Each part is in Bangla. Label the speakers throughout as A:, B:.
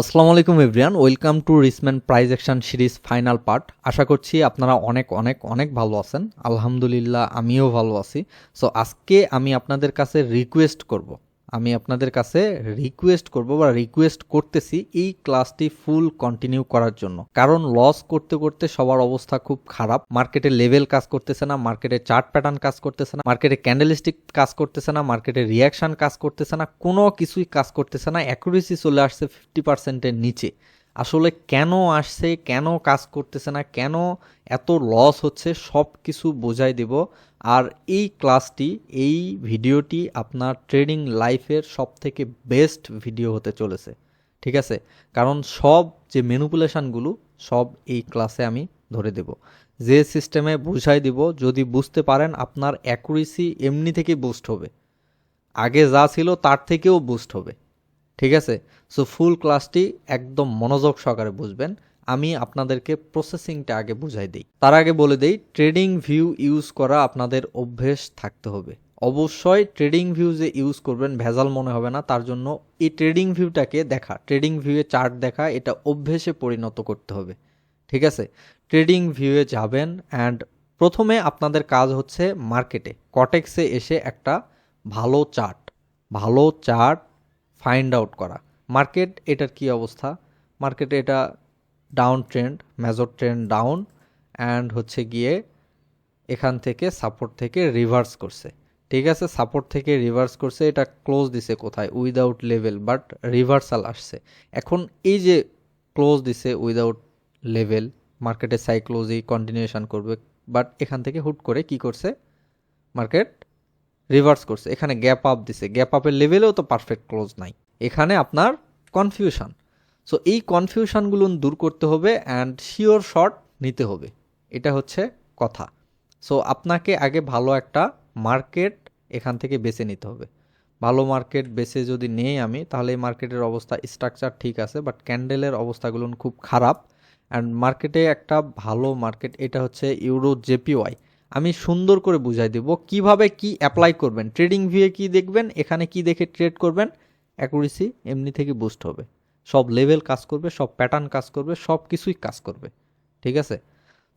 A: আসসালামু আলাইকুম everyone, welcome to Rissman price action series final part. আশা করছি আপনারা অনেক অনেক অনেক ভালো আছেন। আলহামদুলিল্লাহ, আমিও ভালো আছি। সো আজকে আমি আপনাদের কাছে রিকোয়েস্ট করব। আমি আপনাদের কাছে রিকোয়েস্ট করব বা রিকোয়েস্ট করতেছি এই ক্লাসটি ফুল কন্টিনিউ করার জন্য। কারণ লস করতে করতে সবার অবস্থা খুব খারাপ। মার্কেটে লেভেল কাজ করতেছে না মার্কেটে চার্ট প্যাটার্ন কাজ করতেছে না মার্কেটে ক্যান্ডেলিস্টিক কাজ করতেছে না মার্কেটে রিয়াকশন কাজ করতেছে না, কোনো কিছুই কাজ করতেছে না। অ্যাকুরেসি চলে আসছে ফিফটি পার্সেন্টের নিচে। আসলে কেন আসছে, কেন কাজ করতেছে না, কেন এত লস হচ্ছে সব কিছু বোঝাই দেব। আর এই ক্লাসটি এই ভিডিওটি আপনার ট্রেডিং লাইফের সব থেকে বেস্ট ভিডিও হতে চলেছে, ঠিক আছে? কারণ সব যে ম্যানুপুলেশনগুলো সব এই ক্লাসে আমি ধরে দেব। যে সিস্টেমে বুঝাই দিব, যদি বুঝতে পারেন আপনার অ্যাকুরেসি এমনি থেকে বুস্ট হবে। আগে যা ছিল তার থেকেও বুস্ট হবে। ঠিক আছে? সো ফুল ক্লাসটি একদম মনোযোগ সহকারে বুঝবেন। আমি আপনাদেরকে প্রসেসিংটা আগে বুঝাই দিই। তার আগে বলে দেই ট্রেডিং ভিউ ইউজ করা আপনাদের অভ্যেস থাকতে হবে। অবশ্যই ট্রেডিং ভিউ যে ইউজ করবেন, ভেজাল মনে হবে না। তার জন্য এই ট্রেডিং ভিউটাকে দেখা ট্রেডিং ভিউয়ে চার্ট দেখা, এটা অভ্যেসে পরিণত করতে হবে। ঠিক আছে? ট্রেডিং ভিউয়ে যাবেন অ্যান্ড প্রথমে আপনাদের কাজ হচ্ছে মার্কেটে কটেক্সে এসে একটা ভালো চার্ট ভালো চার্ট ফাইন্ড আউট করা। মার্কেট এটার কি অবস্থা? মার্কেটে এটা down trend major trend down and হচ্ছে গিয়ে এখান থেকে সাপোর্ট থেকে রিভার্স করছে। ঠিক আছে? সাপোর্ট থেকে রিভার্স করছে, এটা ক্লোজ দিছে কোথায়? উইদাউট লেভেল বাট রিভার্সাল আসছে। এখন এই যে ক্লোজ দিছে উইদাউট লেভেল মার্কেটে সাইক্লোজি কন্টিনিউশন করবে বাট এখান থেকে হুট করে কি করছে? মার্কেট রিভার্স করছে। এখানে গ্যাপ আপ দিছে। গ্যাপ আপের লেভেলেও তো পারফেক্ট ক্লোজ নাই। এখানে আপনার কনফিউশন সো এই কনফিউশনগুলো দূর করতে হবে অ্যান্ড শিওর শট নিতে হবে। এটা হচ্ছে কথা। সো আপনাকে আগে ভালো একটা মার্কেট এখান থেকে বেছে নিতে হবে। ভালো মার্কেট বেছে যদি নেই আমি, তাহলে এই মার্কেটের অবস্থা স্ট্রাকচার ঠিক আছে বাট ক্যান্ডেলের অবস্থাগুলো খুব খারাপ। অ্যান্ড মার্কেটে একটা ভালো মার্কেট এটা হচ্ছে ইউরো জেপিওয়াই আমি সুন্দর করে বুঝাই দেব কীভাবে কি অ্যাপ্লাই করবেন ট্রেডিং ভিউয়ে কি দেখবেন, এখানে কি দেখে ট্রেড করবেন অ্যাকুরেসি এমনি থেকে বুস্ট হবে। সব লেভেল কাজ করবে, সব প্যাটার্ন কাজ করবে, সব কিছুই কাজ করবে, ঠিক আছে?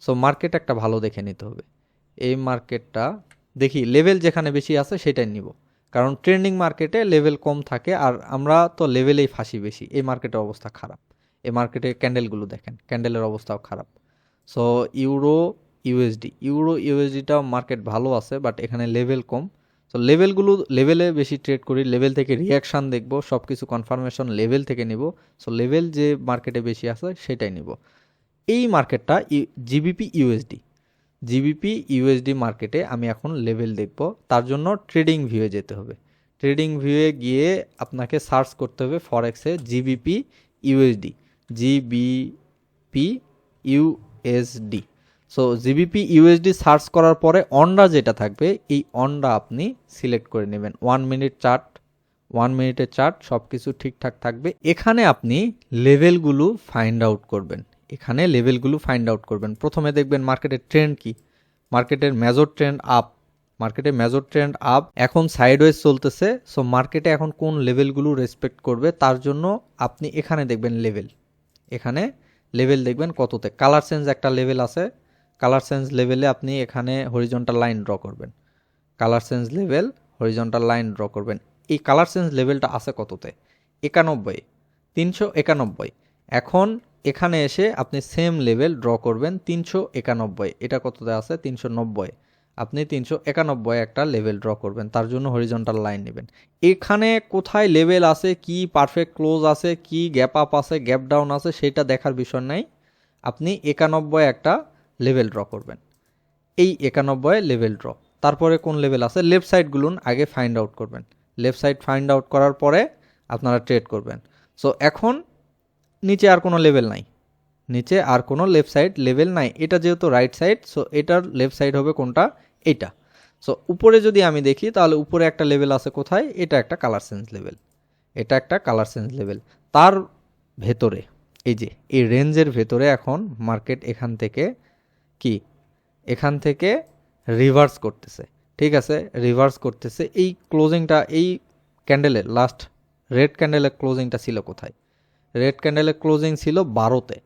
A: সো মার্কেট একটা ভালো দেখে নিতে হবে। এই মার্কেটটা দেখি লেভেল যেখানে বেশি আছে সেটাই নিব। কারণ ট্রেন্ডিং মার্কেটে লেভেল কম থাকে, আর আমরা তো লেভেলেই ফাঁসি বেশি, এই মার্কেটের অবস্থা খারাপ। এই মার্কেটে ক্যান্ডেলগুলো দেখেন ক্যান্ডেলের অবস্থাও খারাপ। So euro USD. ইউরো ইউএসডিটাও মার্কেট ভালো আছে বাট এখানে লেভেল কম। সো লেভেলগুলো লেভেলে বেশি ট্রেড করি লেভেল থেকে রিয়াকশান দেখব সব কিছু কনফার্মেশন লেভেল থেকে নিব। সো লেভেল যে মার্কেটে বেশি আছে, সেটাই নিব। এই মার্কেটটা জিবিপি ইউএসডি জিবিপি ইউএসডি মার্কেটে আমি এখন লেভেল দেখব। তার জন্য ট্রেডিং ভিউয়ে যেতে হবে। ট্রেডিং ভিউয়ে গিয়ে আপনাকে সার্চ করতে হবে ফরেক্সে GBP USD GBP USD so GBP USD search করার পরে অনডা যেটা থাকবে, এই অনডা আপনি সিলেক্ট করে নেবেন। ওয়ান মিনিট চার্ট ওয়ান মিনিটের চার্ট সব কিছু ঠিকঠাক থাকবে। এখানে আপনি লেভেলগুলো ফাইন্ড আউট করবেন। এখানে লেভেলগুলো ফাইন্ড আউট করবেন। প্রথমে দেখবেন মার্কেটের ট্রেন্ড কি? মার্কেটের মেজর ট্রেন্ড আপ মার্কেটে মেজর ট্রেন্ড আপ এখন সাইডওয়েজ চলতেছে। সো মার্কেটে এখন কোন লেভেলগুলো রেসপেক্ট করবে, তার জন্য আপনি এখানে দেখবেন লেভেল এখানে লেভেল দেখবেন কততে? কালার চেঞ্জ একটা লেভেল আছে। কালার সেন্স লেভেলে আপনি এখানে হরিজন্টাল লাইন ড্র করবেন। Colour sense level horizontal line draw করবেন। এই কালার সেন্স লেভেলটা আছে কততে? একানব্বই, তিনশো একানব্বই। এখন এখানে এসে আপনি সেম লেভেল ড্র করবেন তিনশো একানব্বই। এটা কততে আছে? তিনশো নব্বই। আপনি তিনশো একানব্বই একটা লেভেল ড্র করবেন, তার জন্য হরিজন্টাল লাইন নেবেন। এখানে কোথায় লেভেল আছে? কি পারফেক্ট ক্লোজ আছে? কি গ্যাপ আপ আছে? গ্যাপ ডাউন আছে? সেটা দেখার বিষয় নাই। আপনি একানব্বই একটা লেভেল ড্র করবেন। এই একানব্বই লেভেল ড্র তারপরে কোন লেভেল আছে? লেফট সাইডগুলোন আগে ফাইন্ড আউট করবেন। লেফট সাইড ফাইন্ড আউট করার পরে আপনারা ট্রেড করবেন। সো এখন নিচে আর কোনো লেভেল নাই। নিচে আর কোনো লেফট সাইড লেভেল নাই। এটা যেহেতু রাইট সাইড সো এটার লেফট সাইড হবে কোনটা? এটা সো উপরে যদি আমি দেখি, তাহলে উপরে একটা লেভেল আছে কোথায়? এটা একটা কালার সেন্স লেভেল এটা একটা কালার সেন্স লেভেল তার ভেতরে, এই যে, এই রেঞ্জের ভেতরে এখন মার্কেট এখান থেকে কি? এখান থেকে রিভার্স করতেছে। ঠিক আছে? রিভার্স করতেছে। এই ক্লোজিংটা এই ক্যান্ডেলের লাস্ট রেড ক্যান্ডেলের ক্লোজিংটা ছিল কোথায়? রেড ক্যান্ডেলের ক্লোজিং ছিল বারোতে।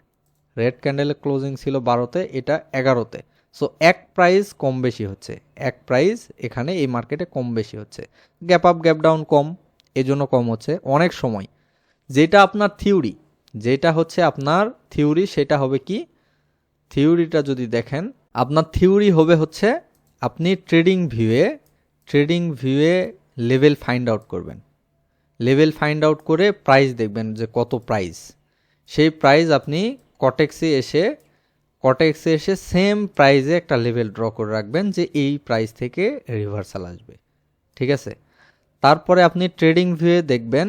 A: রেড ক্যান্ডেলের ক্লোজিং ছিল বারোতে, এটা এগারোতে। সো এক প্রাইস কম বেশি হচ্ছে। এক প্রাইস এখানে এই মার্কেটে কম বেশি হচ্ছে। গ্যাপ আপ গ্যাপ ডাউন কম, এজন্য কম হচ্ছে অনেক সময়। যেটা আপনার থিওরি যেটা হচ্ছে আপনার থিওরি সেটা হবে কি? থিওরিটা যদি দেখেন, আপনার থিওরি হবে হচ্ছে আপনি ট্রেডিং ভিউয়ে ট্রেডিং ভিউয়ে লেভেল ফাইন্ড আউট করবেন। লেভেল ফাইন্ড আউট করে প্রাইস দেখবেন যে কত প্রাইস। সেই প্রাইস আপনি কটেক্সে এসে কটেক্সে এসে সেম প্রাইজে একটা লেভেল ড্র করে রাখবেন যে এই প্রাইস থেকে রিভার্সাল আসবে। ঠিক আছে? তারপরে আপনি ট্রেডিং ভিউয়ে দেখবেন,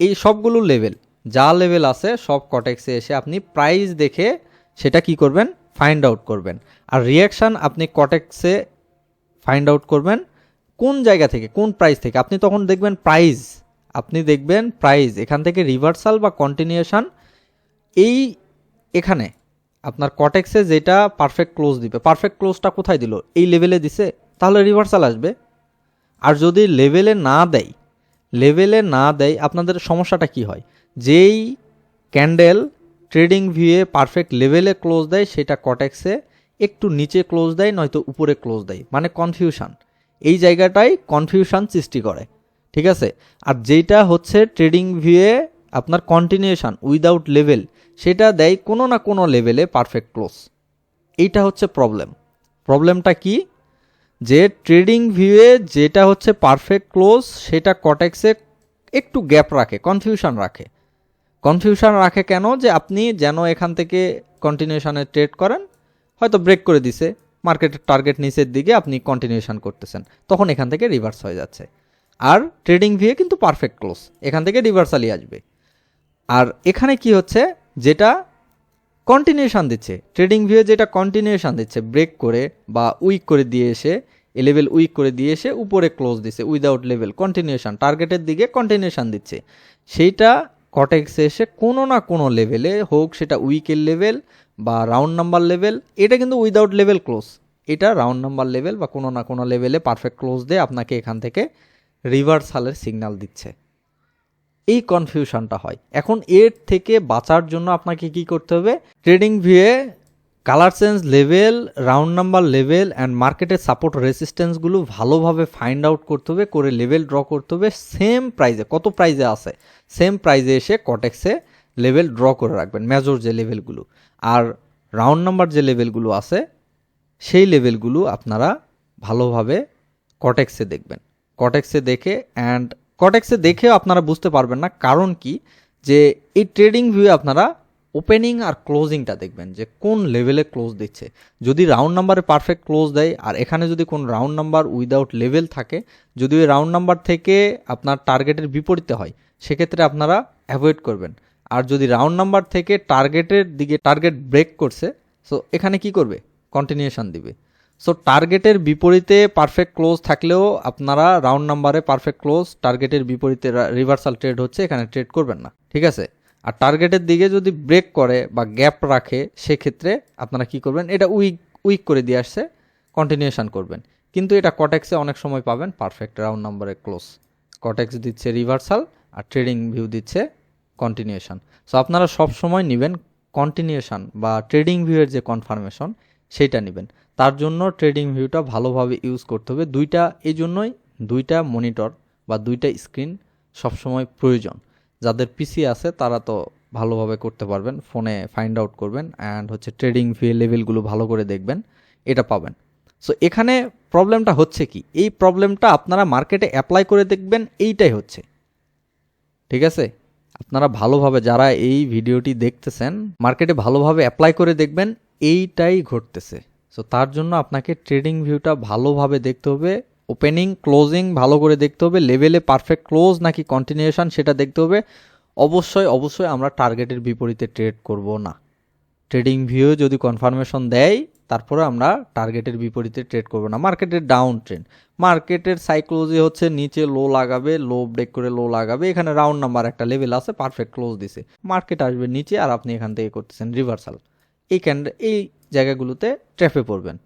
A: এই সবগুলো লেভেল, যা লেভেল আছে সব কটেক্সে এসে আপনি প্রাইস দেখে সেটা কি করবেন? ফাইন্ড আউট করবেন। আর রিয়াকশান আপনি কটেক্সে ফাইন্ড আউট করবেন কোন জায়গা থেকে, কোন প্রাইস থেকে। আপনি তখন দেখবেন প্রাইস আপনি দেখবেন প্রাইস এখান থেকে রিভার্সাল বা কন্টিনিউশন এই এখানে আপনার কটেক্সে যেটা পারফেক্ট ক্লোজ দিবে। পারফেক্ট ক্লোজটা কোথায় দিল? এই লেভেলে দিছে। তাহলে রিভার্সাল আসবে। আর যদি লেভেলে না দেয় লেভেলে না দেয়, আপনাদের সমস্যাটা কি হয়? যেই ক্যান্ডেল ট্রেডিং ভিউয়ে পারফেক্ট লেভেলে ক্লোজ দেয়, সেটা কটেক্সে একটু নিচে ক্লোজ দেয়, নয়তো উপরে ক্লোজ দেয়। মানে কনফিউশান এই জায়গাটাই কনফিউশন সৃষ্টি করে। ঠিক আছে? আর যেটা হচ্ছে ট্রেডিং ভিউয়ে আপনার কন্টিনিউশন উইদাউট লেভেল সেটা দেয় কোনো না কোনো লেভেলে পারফেক্ট ক্লোজ এইটা হচ্ছে প্রবলেম প্রবলেমটা কি? যে ট্রেডিং ভিউয়ে যেটা হচ্ছে পারফেক্ট ক্লোজ সেটা কটেক্সে একটু গ্যাপ রাখে কনফিউশন রাখে। কনফিউশন রাখে কেন যে আপনি যেন এখান থেকে কন্টিনিউশনে ট্রেড করেন, হয়তো ব্রেক করে দিছে মার্কেটের টার্গেট নিচের দিকে আপনি কন্টিনিউশন করতেছেন, তখন এখান থেকে রিভার্স হয়ে যাচ্ছে। আর ট্রেডিং ভিউয়ে কিন্তু পারফেক্ট ক্লোজ এখান থেকে রিভার্সালই আসবে। আর এখানে কি হচ্ছে, যেটা কন্টিনিউশান দিচ্ছে ট্রেডিং ভিউয়ে যেটা কন্টিনিউশন দিচ্ছে ব্রেক করে বা উইক করে দিয়ে এসে লেভেল উইক করে দিয়ে এসে উপরে ক্লোজ দিচ্ছে উইদাউট লেভেল কন্টিনিউশান টার্গেটের দিকে কন্টিনিউশান দিচ্ছে। সেইটা কটেক্সে এসে কোনো না কোনো লেভেলে হোক সেটা উইকের লেভেল বা রাউন্ড নাম্বার লেভেল এটা কিন্তু উইদাউট লেভেল ক্লোজ এটা রাউন্ড নাম্বার লেভেল বা কোনো না কোনো লেভেলে পারফেক্ট ক্লোজ দিয়ে আপনাকে এখান থেকে রিভার্সালের সিগনাল দিচ্ছে। এই কনফিউশনটা হয়। এখন এর থেকে বাঁচার জন্য আপনাকে কি করতে হবে? Trading ভিউয়ে colour change level round number level and মার্কেটের সাপোর্ট রেসিস্ট্যান্সগুলো ভালোভাবে ফাইন্ড আউট করতে হবে, করে লেভেল ড্র করতে হবে সেম প্রাইজে কত প্রাইজে আছে? সেম প্রাইজে এসে কটেক্সে লেভেল ড্র করে রাখবেন মেজর যে লেভেলগুলো আর রাউন্ড নাম্বার যে লেভেলগুলো আছে, সেই লেভেলগুলো আপনারা ভালোভাবে কটেক্সে দেখবেন। কটেক্সে দেখে অ্যান্ড কটেক্সে দেখেও আপনারা বুঝতে পারবেন না, কারণ কি? যে এই ট্রেডিং ভিউ আপনারা ওপেনিং আর ক্লোজিংটা দেখবেন যে কোন লেভেলে ক্লোজ দিচ্ছে। যদি রাউন্ড নাম্বারে পারফেক্ট ক্লোজ দেয়, আর এখানে যদি কোন রাউন্ড নাম্বার উইদাউট লেভেল থাকে, যদি ওই রাউন্ড নাম্বার থেকে আপনার টার্গেটের বিপরীতে হয়, সেক্ষেত্রে আপনারা অ্যাভয়েড করবেন। আর যদি রাউন্ড নাম্বার থেকে টার্গেটের দিকে টার্গেট ব্রেক করছে সো এখানে কি করবে? কন্টিনিউশন দিবে। সো টার্গেটের বিপরীতে পারফেক্ট ক্লোজ থাকলেও আপনারা রাউন্ড নাম্বারে পারফেক্ট ক্লোজ টার্গেটের বিপরীতে রিভার্সাল ট্রেড হচ্ছে, এখানে ট্রেড করবেন না। ঠিক আছে? আর টার্গেটের দিকে যদি ব্রেক করে বা গ্যাপ রাখে, সেক্ষেত্রে আপনারা কি করবেন? এটা উইক উইক করে দিয়ে আসছে কন্টিনিউশন করবেন। কিন্তু এটা কটেক্সে অনেক সময় পাবেন পারফেক্ট রাউন্ড নাম্বারে ক্লোজ কটেক্স দিচ্ছে রিভার্সাল আর ট্রেডিং ভিউ দিচ্ছে কন্টিনিউশন সো আপনারা সব সময় নেবেন কন্টিনিউশন বা ট্রেডিং ভিউয়ের যে কনফার্মেশন সেইটা নেবেন। তার জন্য ট্রেডিং ভিউটা ভালোভাবে ইউজ করতে হবে। দুইটা, এই জন্যই দুইটা মনিটর বা দুইটা স্ক্রিন সবসময় প্রয়োজন। যাদের পিসি আছে, তারা তো ভালোভাবে করতে পারবেন, ফোনে ফাইন্ড আউট করবেন অ্যান্ড হচ্ছে ট্রেডিং ফি লেভেলগুলো ভালো করে দেখবেন, এটা পাবেন। সো এখানে প্রবলেমটা হচ্ছে কি? এই প্রবলেমটা আপনারা মার্কেটে অ্যাপ্লাই করে দেখবেন, এইটাই হচ্ছে। ঠিক আছে? আপনারা ভালোভাবে যারা এই ভিডিওটি দেখতেছেন মার্কেটে ভালোভাবে অ্যাপ্লাই করে দেখবেন, এইটাই ঘটতেছে। সো তার জন্য আপনাকে ট্রেডিং ভিউটা ভালোভাবে দেখতে হবে ওপেনিং ক্লোজিং ভালো করে দেখতে হবে। লেভেলে পারফেক্ট ক্লোজ নাকি কন্টিনিউশন সেটা দেখতে হবে। অবশ্যই অবশ্যই আমরা টার্গেটের বিপরীতে ট্রেড করব না। ট্রেডিং ভিউ যদি কনফার্মেশন দেয়, তারপরে আমরা টার্গেটের বিপরীতে ট্রেড করব না। মার্কেটের ডাউন ট্রেন্ড মার্কেটের সাইক্লোজি হচ্ছে নিচে লো লাগাবে লো ব্রেক করে লো লাগাবে। এখানে রাউন্ড নাম্বার একটা লেভেল আছে পারফেক্ট ক্লোজ দিছে। মার্কেট আসবে নিচে আর আপনি এখান থেকে করতেছেন রিভার্সাল এই ক্যান্ড এই জায়গাগুলোতে ট্র্যাপে পড়বেন।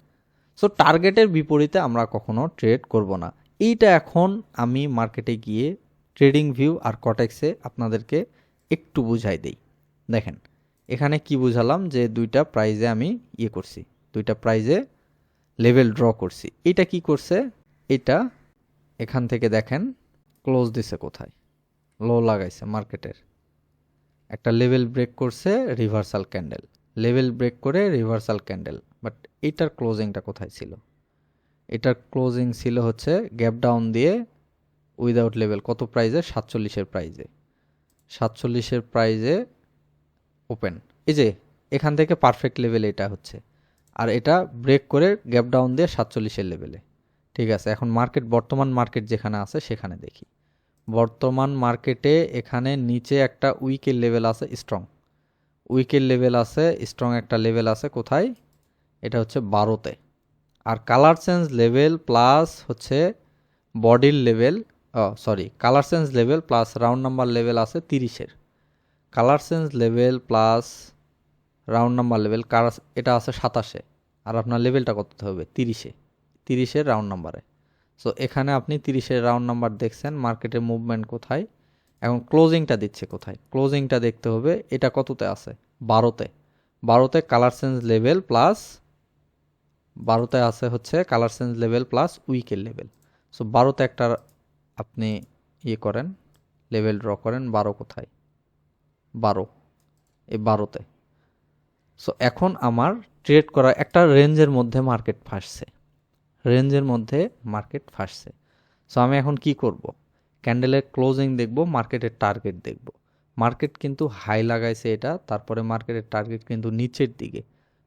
A: সো টার্গেটের বিপরীতে আমরা কখনো ট্রেড করব না। এইটা এখন আমি মার্কেটে গিয়ে ট্রেডিং ভিউ আর কটেক্সে আপনাদেরকে একটু বুঝাই দেই। দেখেন, এখানে কি বুঝালাম যে দুইটা প্রাইজে আমি ইয়ে করছি, দুইটা প্রাইজে লেভেল ড্র করছি। এটা কি করছে? এটা এখান থেকে দেখেন ক্লোজ দিছে কোথায়? লো লাগাইছে মার্কেটের একটা লেভেল ব্রেক করছে রিভার্সাল ক্যান্ডেল লেভেল ব্রেক করে রিভার্সাল ক্যান্ডেল বাট এটার ক্লোজিংটা কোথায় ছিল? এটার ক্লোজিং ছিল হচ্ছে গ্যাপ ডাউন দিয়ে উইদাউট লেভেল কত প্রাইজে সাতচল্লিশের প্রাইজে সাতচল্লিশের প্রাইজে ওপেন এই যে, এখান থেকে পারফেক্ট লেভেল এটা হচ্ছে। আর এটা ব্রেক করে গ্যাপ ডাউন দিয়ে সাতচল্লিশের লেভেলে ঠিক আছে, এখন মার্কেট বর্তমান মার্কেট যেখানে আছে সেখানে দেখি। বর্তমান মার্কেটে এখানে নিচে একটা উইকের লেভেল আছে স্ট্রং উইকের লেভেল আছে স্ট্রং একটা লেভেল আছে কোথায়? এটা হচ্ছে বারোতে। আর কালার চেঞ্জ লেভেল প্লাস হচ্ছে বডির level sorry colour change level plus round number level আছে তিরিশের। Colour change level plus round number level কার এটা আছে সাতাশে। আর আপনার লেভেলটা কত হবে? তিরিশে। তিরিশের রাউন্ড নাম্বারে সো এখানে আপনি তিরিশের রাউন্ড নাম্বার দেখছেন মার্কেটের মুভমেন্ট কোথায়? এখন ক্লোজিংটা দিচ্ছে কোথায়? ক্লোজিংটা দেখতে হবে, এটা কততে আছে? বারোতে। বারোতে কালার চেঞ্জ লেভেল প্লাস বারোতে আছে হচ্ছে কালার চেঞ্জ লেভেল প্লাস উইকের লেভেল সো বারোতে একটা আপনি ইয়ে করেন লেভেল ড্র করেন, বারো কোথায়? বারো, এই বারোতে। সো এখন আমার ট্রেড করা একটা রেঞ্জের মধ্যে মার্কেট ফাঁসছে। রেঞ্জের মধ্যে মার্কেট ফাঁসছে। সো আমি এখন কি করব? ক্যান্ডেলের ক্লোজিং দেখব মার্কেটের টার্গেট দেখব। মার্কেট কিন্তু হাই লাগাইছে এটা, তারপরে মার্কেটের টার্গেট কিন্তু নিচের দিকে।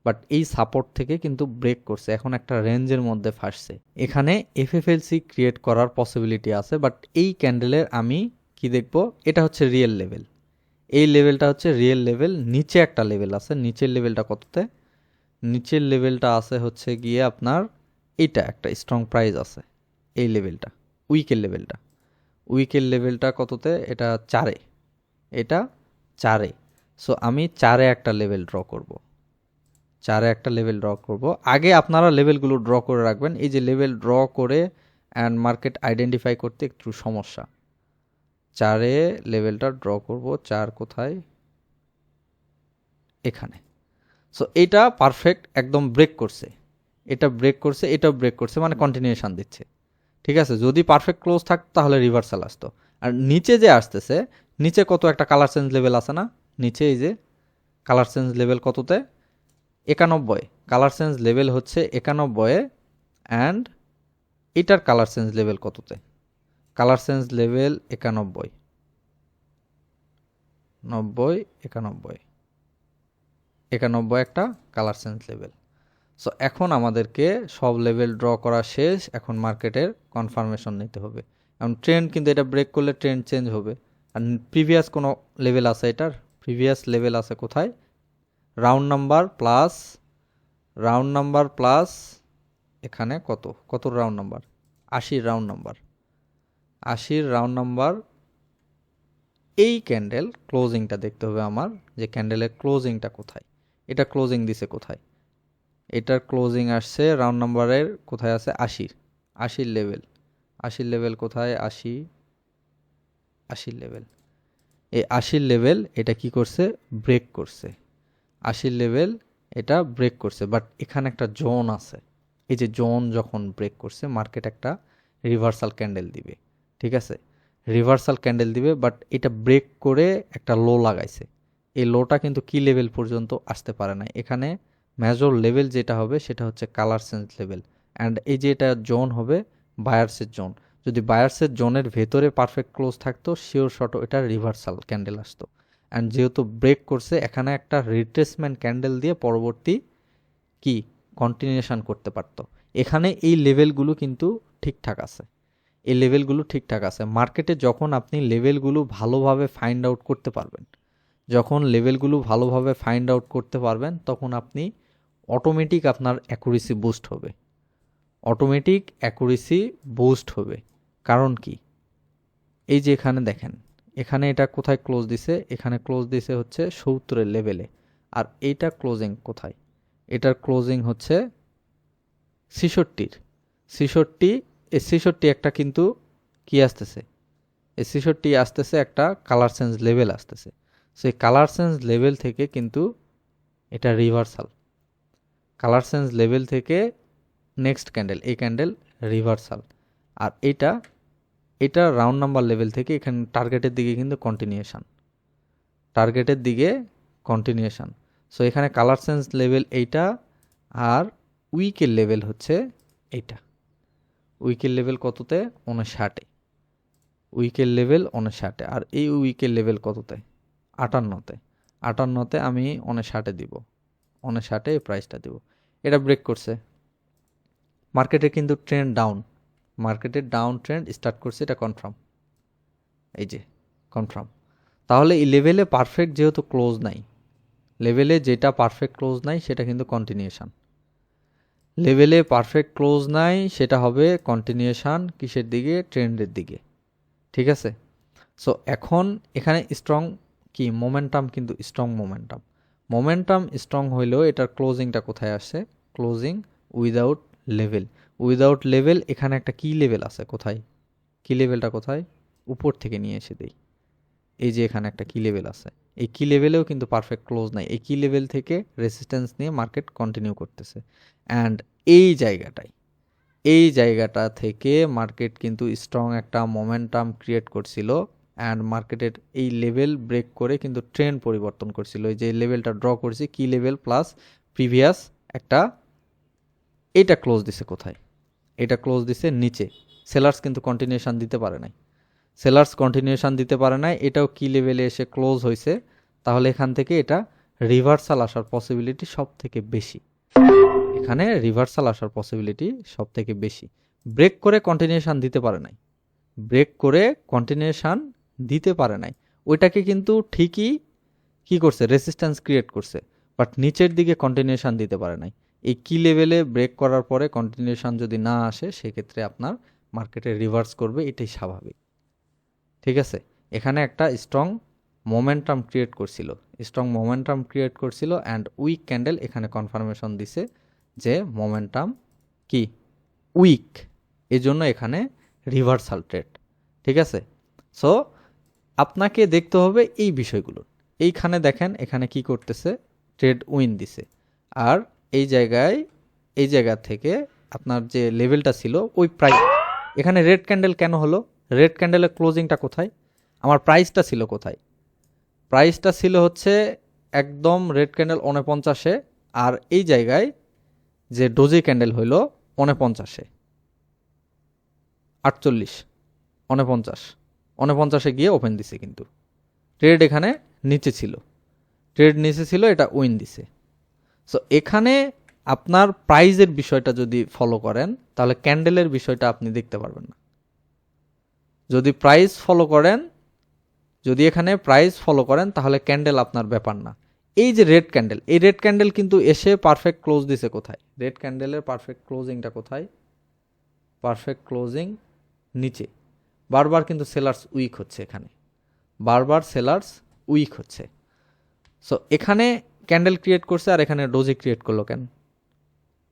A: বাট এই সাপোর্ট থেকে কিন্তু ব্রেক করছে। এখন একটা রেঞ্জের মধ্যে ফাঁসছে। এখানে এফএফএলসি ক্রিয়েট করার পসিবিলিটি আছে বাট এই ক্যান্ডেলের আমি কি দেখব? এটা হচ্ছে রিয়েল লেভেল এই লেভেলটা হচ্ছে রিয়েল লেভেল নিচে একটা লেভেল আছে। নিচের লেভেলটা কততে? নিচের লেভেলটা আছে হচ্ছে গিয়ে আপনার এটা একটা স্ট্রং প্রাইস আছে, এই লেভেলটা উইকের লেভেলটা উইকের লেভেলটা কততে? এটা চারে। এটা চারে। সো আমি চারে একটা লেভেল ড্র করব। চারে একটা লেভেল ড্র করব। আগে আপনারা লেভেলগুলো ড্র করে রাখবেন। এই যে লেভেল ড্র করে অ্যান্ড মার্কেট আইডেন্টিফাই করতে একটু সমস্যা। চারে লেভেলটা ড্র করব। চার কোথায়? এখানে। সো এটা পারফেক্ট একদম ব্রেক করছে। এটা ব্রেক করছে এটাও ব্রেক করছে মানে কন্টিনিউশন দিচ্ছে। ঠিক আছে? যদি পারফেক্ট ক্লোজ থাকতো তাহলে রিভার্সাল আসতো। আর নিচে যে আসতেছে, নিচে কত একটা কালার চেঞ্জ লেভেল আছে না? নিচে এই যে কালার চেঞ্জ লেভেল কততে? একানব্বই। কালার চেঞ্জ লেভেল হচ্ছে একানব্বয়ে অ্যান্ড এটার কালার চেঞ্জ লেভেল কততে? কালার চেঞ্জ লেভেল একানব্বই। নব্বই, একানব্বই। একানব্বই একটা কালার চেঞ্জ লেভেল সো এখন আমাদেরকে সব লেভেল ড্র করা শেষ, এখন মার্কেটের কনফার্মেশন নিতে হবে। এখন ট্রেন্ড কিন্তু এটা ব্রেক করলে ট্রেন্ড চেঞ্জ হবে। আর প্রিভিয়াস কোনো লেভেল আছে এটার? প্রিভিয়াস লেভেল আছে কোথায়? Round number plus round number plus এখানে কত? কত রাউন্ড নাম্বার আশির রাউন্ড নাম্বার আশির রাউন্ড নাম্বার এই ক্যান্ডেল ক্লোজিংটা দেখতে হবে আমার, যে ক্যান্ডেলের ক্লোজিংটা কোথায়? এটা ক্লোজিং দিছে কোথায়? এটার ক্লোজিং আসছে রাউন্ড নাম্বারের কোথায় আছে? আশির। আশির লেভেল আশির লেভেল কোথায়? আশি, আশির লেভেল এই আশির লেভেল এটা কি করছে? ব্রেক করছে। আশির লেভেল এটা ব্রেক করছে বাট এখানে একটা জোন আছে। এই যে জোন যখন ব্রেক করছে মার্কেট একটা রিভার্সাল ক্যান্ডেল দিবে, ঠিক আছে? রিভার্সাল ক্যান্ডেল দিবে বাট এটা ব্রেক করে একটা লো লাগাইছে। এই লোটা কিন্তু কি লেভেল পর্যন্ত আসতে পারে না। এখানে মেজর লেভেল যেটা হবে, সেটা হচ্ছে কালার সেন্স লেভেল অ্যান্ড এই যে এটা জোন হবে বায়ার্সের জোন যদি বায়ার্সের জোনের ভেতরে পারফেক্ট ক্লোজ থাকতো শিওর শট এটা রিভার্সাল ক্যান্ডেল আসতো। অ্যান্ড যেহেতু ব্রেক করছে, এখানে একটা রিট্রেসমেন্ট ক্যান্ডেল দিয়ে পরবর্তী কি? কন্টিনিউশন করতে পারতো। এখানে এই লেভেলগুলো কিন্তু ঠিকঠাক আছে। এই লেভেলগুলো ঠিকঠাক আছে। মার্কেটে যখন আপনি লেভেলগুলো ভালোভাবে ফাইন্ড আউট করতে পারবেন, যখন লেভেলগুলো ভালোভাবে ফাইন্ড আউট করতে পারবেন, তখন আপনি অটোমেটিক আপনার অ্যাকুরেসি বুস্ট হবে। অটোমেটিক অ্যাকুরেসি বুস্ট হবে। কারণ কি? এই যে এখানে দেখেন এখানে এটা কোথায় ক্লোজ দিছে? এখানে ক্লোজ দিছে হচ্ছে সত্তরের লেভেলে আর এইটা ক্লোজিং কোথায়? এটার ক্লোজিং হচ্ছে ছিষট্টির। ছিষট্টি এই ছিষট্টি একটা কিন্তু কি আসতেছে? এই ছিষট্টি আসতেছে একটা কালার চেঞ্জ লেভেল আসতেছে। সো, এই কালার সেন্স লেভেল থেকে কিন্তু এটা রিভার্সাল কালার সেন্স লেভেল থেকে নেক্সট ক্যান্ডেল এই ক্যান্ডেল রিভার্সাল আর এটা এটা রাউন্ড নাম্বার লেভেল থেকে এখানে টার্গেটের দিকে কিন্তু কন্টিনিউশন টার্গেটের দিকে কন্টিনিউশন সো এখানে কালার সেন্স লেভেল এইটা আর উইকের লেভেল হচ্ছে এইটা। উইকের লেভেল কততে? উনষাটে উইকের লেভেল উনষাটে আর এই উইকের লেভেল কততে? আটান্নতে। আটান্নতে আমি উনষাটে দিব। উনষাটে এই প্রাইসটা দিব। এটা ব্রেক করছে। মার্কেটে কিন্তু ট্রেন্ড ডাউন মার্কেটের ডাউন ট্রেন্ড স্টার্ট করছে, এটা কনফার্ম এই যে কনফার্ম তাহলে এই লেভেলে পারফেক্ট যেহেতু ক্লোজ নাই লেভেলে যেটা পারফেক্ট ক্লোজ নাই, সেটা কিন্তু কন্টিনিউশান লেভেলে পারফেক্ট ক্লোজ নাই, সেটা হবে কন্টিনিউশান কিসের দিকে? ট্রেন্ডের দিকে। ঠিক আছে? সো এখন এখানে স্ট্রং কি? মোমেন্টাম কিন্তু স্ট্রং মোমেন্টাম মোমেন্টাম স্ট্রং হইলেও এটার ক্লোজিংটা কোথায় আসছে closing without level without level এখানে একটা কি লেভেল আছে, কোথায়? কি লেভেলটা কোথায়? উপর থেকে নিয়ে এসে দেই। এই যে এখানে একটা কি লেভেল আছে। এই কি লেভেলেও কিন্তু পারফেক্ট ক্লোজ নাই। এই কি লেভেল থেকে রেসিস্ট্যান্স নিয়ে মার্কেট কন্টিনিউ করতেছে। অ্যান্ড এই জায়গাটায়, এই জায়গাটা থেকে মার্কেট কিন্তু স্ট্রং একটা মোমেন্টাম ক্রিয়েট করছিল অ্যান্ড মার্কেটের এই লেভেল ব্রেক করে কিন্তু ট্রেন্ড পরিবর্তন করছিল। এই যে লেভেলটা ড্র করছি কি লেভেল প্লাস প্রিভিয়াস একটা এটা ক্লোজ দিছে কোথায়? এটা ক্লোজ দিছে নিচে। সেলার্স কিন্তু কন্টিনিউশান দিতে পারে নাই। সেলার্স কন্টিনিউশন দিতে পারে নাই, এটাও কি লেভেলে এসে ক্লোজ হয়েছে তাহলে এখান থেকে এটা রিভার্সাল আসার পসিবিলিটি সব থেকে বেশি। এখানে রিভার্সাল আসার পসিবিলিটি সব থেকে বেশি। ব্রেক করে কন্টিনিউশন দিতে পারে নাই। ব্রেক করে কন্টিনিউশন দিতে পারে নাই। ওইটাকে কিন্তু ঠিকই কি করছে? রেসিস্ট্যান্স ক্রিয়েট করছে। বাট নিচের দিকে কন্টিনিউশান দিতে পারে নাই। এই কি লেভেলে ব্রেক করার পরে কন্টিনিউশন যদি না আসে, সেক্ষেত্রে আপনার মার্কেটে রিভার্স করবে, এটাই স্বাভাবিক। ঠিক আছে? এখানে একটা স্ট্রং মোমেন্টাম ক্রিয়েট করছিল। স্ট্রং মোমেন্টাম ক্রিয়েট করছিল অ্যান্ড উইক ক্যান্ডেল এখানে কনফার্মেশন দিছে যে মোমেন্টাম কি? উইক এজন্য এখানে রিভার্সাল ট্রেড ঠিক আছে? সো আপনাকে দেখতে হবে এই বিষয়গুলো। এইখানে দেখেন, এখানে কি করতেছে? ট্রেড উইন দিছে। আর এই জায়গায়, এই জায়গা থেকে আপনার যে লেভেলটা ছিল, ওই প্রাইস এখানে রেড ক্যান্ডেল কেন হলো? রেড ক্যান্ডেলের ক্লোজিংটা কোথায়? আমার প্রাইসটা ছিল কোথায়? প্রাইসটা ছিল হচ্ছে একদম রেড ক্যান্ডেল উনপঞ্চাশে, আর এই জায়গায় যে ডোজি ক্যান্ডেল হইল উনপঞ্চাশে। আটচল্লিশ, উনপঞ্চাশ, উনপঞ্চাশে গিয়ে ওপেন দিছে কিন্তু। ট্রেড এখানে নিচে ছিল। ট্রেড নিচে ছিল, এটা উইন দিছে। সো এখানে আপনার প্রাইজের বিষয়টা যদি ফলো করেন, তাহলে ক্যান্ডেলের বিষয়টা আপনি দেখতে পারবেন না। যদি প্রাইস ফলো করেন, যদি এখানে প্রাইস ফলো করেন, তাহলে ক্যান্ডেল আপনার ব্যাপার না। এই যে রেড ক্যান্ডেল এই রেড ক্যান্ডেল কিন্তু এসে পারফেক্ট ক্লোজ দিছে কোথায়? রেড ক্যান্ডেলের পারফেক্ট ক্লোজিংটা কোথায়? পারফেক্ট ক্লোজিং নিচে। বারবার কিন্তু সেলার্স উইক হচ্ছে এখানে। বারবার সেলার্স উইক হচ্ছে। সো এখানে ক্যান্ডেল ক্রিয়েট করছে আর এখানে ডোজি ক্রিয়েট করল কেন?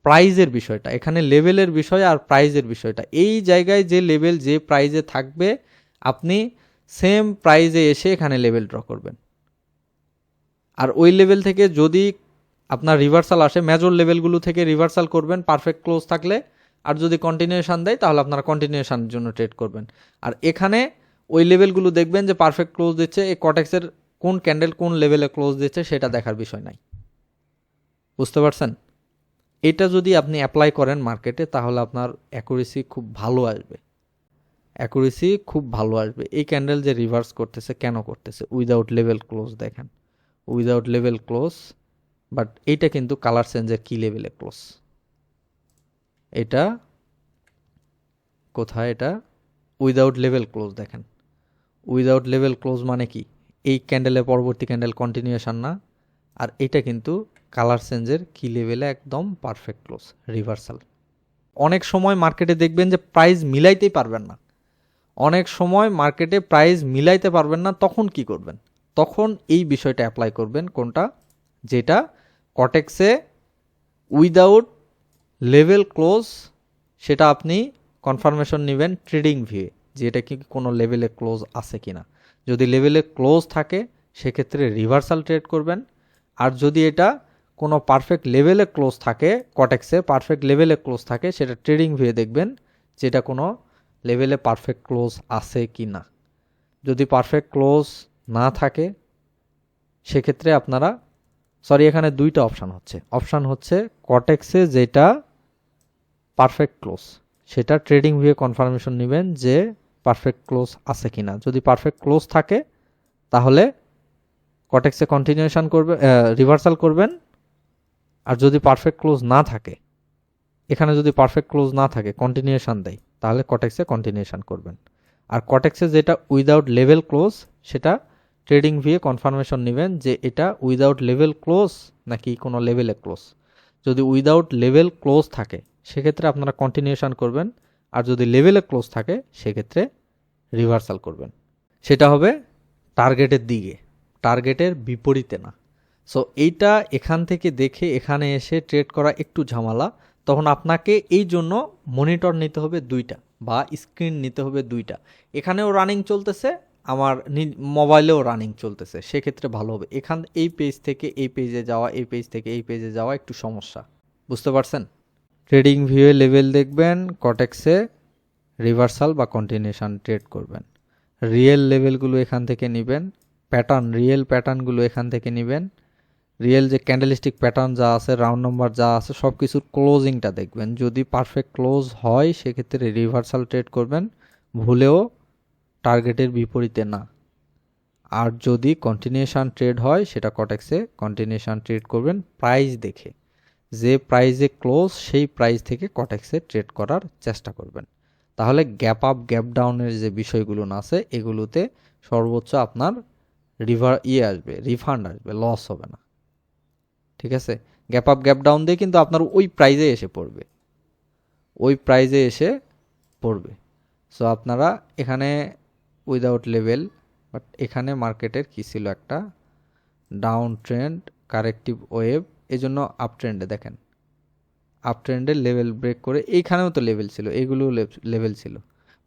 A: প্রাইজের বিষয়টা, এখানে লেভেলের বিষয় আর প্রাইজের বিষয়টা। এই জায়গায় যে লেভেল, যে প্রাইজে থাকবে, আপনি সেম প্রাইজে এসে এখানে লেভেল ড্র করবেন। আর ওই লেভেল থেকে যদি আপনার রিভার্সাল আসে মেজর লেভেলগুলো থেকে রিভার্সাল করবেন পারফেক্ট ক্লোজ থাকলে, আর যদি কন্টিনিউশান দেয়, তাহলে আপনারা কন্টিনিউশনের জন্য ট্রেড করবেন। আর এখানে ওই লেভেলগুলো দেখবেন যে পারফেক্ট ক্লোজ দিচ্ছে, এই কটেক্সের কোন ক্যান্ডেল কোন লেভেলে ক্লোজ দিচ্ছে সেটা দেখার বিষয় নাই। বুঝতে পারছেন? এটা যদি আপনি অ্যাপ্লাই করেন মার্কেটে তাহলে আপনার অ্যাকুরেসি খুব ভালো আসবে। অ্যাকুরেসি খুব ভালো আসবে। এই ক্যান্ডেল যে রিভার্স করতেছে, কেন করতেছে? উইদাউট লেভেল ক্লোজ দেখেন। উইদাউট লেভেল ক্লোজ বাট এইটা কিন্তু কালার চেঞ্জের কি লেভেলে ক্লোজ এটা কোথায় এটা? উইদাউট লেভেল ক্লোজ দেখেন। উইদাউট লেভেল ক্লোজ মানে কি? এই ক্যান্ডেলের পরবর্তী ক্যান্ডেল কন্টিনিউশন না। আর এটা কিন্তু কালার চেঞ্জের কি লেভেলে একদম পারফেক্ট ক্লোজ রিভার্সাল অনেক সময় মার্কেটে দেখবেন যে প্রাইস মিলাইতেই পারবেন না। অনেক সময় মার্কেটে প্রাইস মিলাইতে পারবেন না, তখন কি করবেন? তখন এই বিষয়টা অ্যাপ্লাই করবেন কোনটা? যেটা কটেক্সে উইদাউট লেভেল ক্লোজ সেটা আপনি কনফার্মেশন নেবেন ট্রেডিং ভিউয়ে যে এটা কি কোনো লেভেলে ক্লোজ আছে কিনা। যদি লেভেলে ক্লোজ থাকে, সেক্ষেত্রে রিভার্সাল ট্রেড করবেন। আর যদি এটা কোনো পারফেক্ট লেভেলে ক্লোজ থাকে কটেক্সে পারফেক্ট লেভেলে ক্লোজ থাকে, সেটা ট্রেডিং ভিয়ে দেখবেন যেটা কোনো লেভেলে পারফেক্ট ক্লোজ আছে কি না। যদি পারফেক্ট ক্লোজ না থাকে, সেক্ষেত্রে আপনারা সরি এখানে দুইটা অপশান হচ্ছে। অপশান হচ্ছে কটেক্সে যেটা পারফেক্ট ক্লোজ সেটা ট্রেডিং ভিয়ে কনফার্মেশন নেবেন যে পারফেক্ট ক্লোজ আছে কি না যদি পারফেক্ট ক্লোজ থাকে, তাহলে কটেক্সে কন্টিনিউশন করবে রিভার্সাল করবেন। আর যদি পারফেক্ট ক্লোজ না থাকে, এখানে যদি পারফেক্ট ক্লোজ না থাকে কন্টিনিউশন দেয়, তাহলে কটেক্সে কন্টিনিউশন করবেন। আর কটেক্সে যেটা উইদাউট লেভেল ক্লোজ সেটা ট্রেডিং ভিয়ে কনফার্মেশন নেবেন যে এটা উইদাউট লেভেল ক্লোজ নাকি কোনো লেভেলে ক্লোজ যদি উইদাউট লেভেল ক্লোজ থাকে, সেক্ষেত্রে আপনারা কন্টিনিউশন করবেন। আর যদি লেভেলে ক্লোজ থাকে, সেক্ষেত্রে রিভার্সাল করবেন। সেটা হবে টার্গেটের দিকে। টার্গেটের বিপরীতে না। সো এইটা এখান থেকে দেখে এখানে এসে ট্রেড করা একটু ঝামেলা। তখন আপনাকে এই জন্য মনিটর নিতে হবে দুইটা বা স্ক্রিন নিতে হবে দুইটা। এখানেও রানিং চলতেছে, আমার মোবাইলেও রানিং চলতেছে। সেক্ষেত্রে ভালো হবে। এখান, এই পেজ থেকে এই পেজে যাওয়া, এই পেজ থেকে এই পেজে যাওয়া একটু সমস্যা। বুঝতে পারছেন? ট্রেডিং ভিউয়ে লেভেল দেখবেন, কটেক্সে রিভার্সাল বা কন্টিনিউশন ট্রেড করবেন। রিয়েল লেভেলগুলো এখান থেকে নেবেন, প্যাটার্ন, রিয়েল প্যাটার্নগুলো এখান থেকে নেবেন। রিয়েল যে ক্যান্ডেলিস্টিক প্যাটার্ন যা আছে, রাউন্ড নাম্বার যা আছে সব কিছুর ক্লোজিংটা দেখবেন। যদি পারফেক্ট ক্লোজ হয়, সেক্ষেত্রে রিভার্সাল ট্রেড করবেন, ভুলেও টার্গেটের বিপরীতে না। আর যদি কন্টিনিউশন ট্রেড হয়, সেটা কটেক্সে কন্টিনিউশন ট্রেড করবেন, প্রাইস দেখে। যে প্রাইজে ক্লোজ সেই প্রাইস থেকে কটেক্সে ট্রেড করার চেষ্টা করবেন। তাহলে গ্যাপ আপ গ্যাপ ডাউনের যে বিষয়গুলো আছে, এগুলোতে সর্বোচ্চ আপনার রিভার ইয়ে আসবে রিফান্ড আসবে লস হবে না। ঠিক আছে? গ্যাপ আপ গ্যাপ ডাউন দিয়ে কিন্তু আপনার ওই প্রাইজে এসে পড়বে। ওই প্রাইজে এসে পড়বে। সো আপনারা এখানে উইদাউট লেভেল বাট এখানে মার্কেটের কী ছিল একটা? ডাউন ট্রেন্ড কারেক্টিভ ওয়েভ এই জন্য আপ ট্রেন্ডে দেখেন। আপ ট্রেন্ডের লেভেল ব্রেক করে এইখানেও তো লেভেল ছিল এগুলো লেভেল ছিল।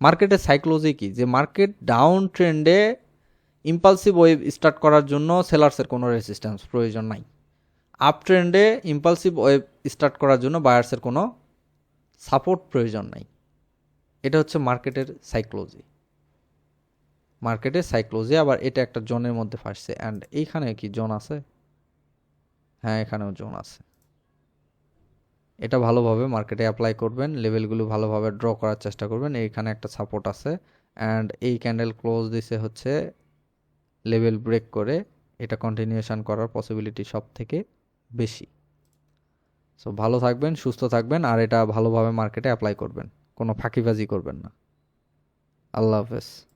A: মার্কেটের সাইক্লোজি কি? যে মার্কেট ডাউন ট্রেন্ডে ইম্পালসিভ ওয়েভ স্টার্ট করার জন্য সেলার্সের কোনো রেসিস্ট্যান্স প্রয়োজন নাই। আপ ট্রেন্ডে ইম্পালসিভ ওয়েভ স্টার্ট করার জন্য বায়ার্সের কোনো সাপোর্ট প্রয়োজন নাই। এটা হচ্ছে মার্কেটের সাইক্লোজি মার্কেটের সাইক্লোজি আবার এটা একটা জোনের মধ্যে ফাঁসছে। অ্যান্ড এইখানে কি জোন আছে? হ্যাঁ এখানেও জোন আছে। এটা ভালোভাবে মার্কেটে অ্যাপ্লাই করবেন, লেভেলগুলো ভালোভাবে ড্র করার চেষ্টা করবেন। এইখানে একটা সাপোর্ট আছে অ্যান্ড এই ক্যান্ডেল ক্লোজ দিছে হচ্ছে লেভেল ব্রেক করে, এটা কন্টিনিউশন করার পসিবিলিটি সব থেকে বেশি। সো ভালো থাকবেন, সুস্থ থাকবেন আর এটা ভালোভাবে মার্কেটে অ্যাপ্লাই করবেন, কোনো ফাঁকিবাজি করবেন না। আল্লাহ হাফেজ।